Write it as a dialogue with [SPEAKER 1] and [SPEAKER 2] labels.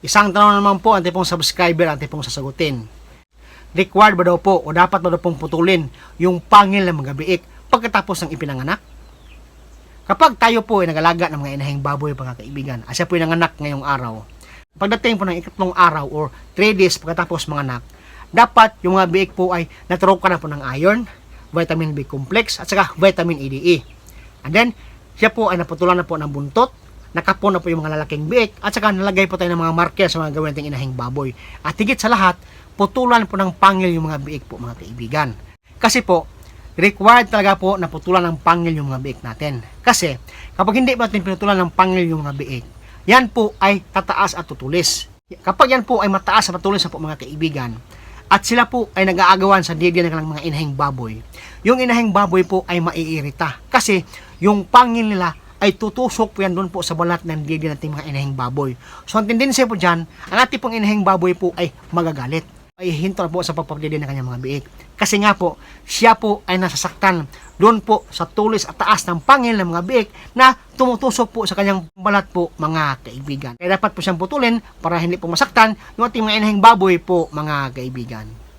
[SPEAKER 1] Isang tanong naman po ang tipong subscriber ang tipong sasagutin. Required ba daw po o dapat ba daw pong putulin yung pangil ng mga biik pagkatapos ng ipinanganak? Kapag tayo po ay nagalaga ng mga inahing baboy mga kaibigan, asya po ay nanganak ngayong araw, pagdating po ng ikatlong araw or 3 days pagkatapos manganak, dapat yung mga biik po ay naturukan na po ng iron, vitamin B complex, at saka vitamin EDE. And then, siya po ay naputulan na po ng buntot, nakapon na po yung mga lalaking biik, at saka nalagay po tayo ng mga marker sa mga gawin inahing baboy. At higit sa lahat, putulan po ng pangil yung mga biik po mga kaibigan. Kasi po, required talaga po na putulan ng pangil yung mga biik natin. Kasi, kapag hindi natin pinutulan ng pangil yung mga biik, yan po ay tataas at tutulis. Kapag yan po ay mataas at matulis na po mga kaibigan, at sila po ay nag-aagawan sa dibdib ng mga inahing baboy, yung inahing baboy po ay maiirita. Kasi yung pangil nila ay tutusok po yan doon po sa balat ng dibdib nating mga inahing baboy. So ang tendency po dyan, ang ating pong inahing baboy po ay magagalit. Ay hinto po sa pagpapdidi ng kanyang mga biik. Kasi nga po, siya po ay nasasaktan doon po sa tulis at taas ng pangil ng mga biik na tumutusok po sa kanyang balat po mga kaibigan. Kaya dapat po siyang putulin para hindi po masaktan yung ating mga inahing baboy po mga kaibigan.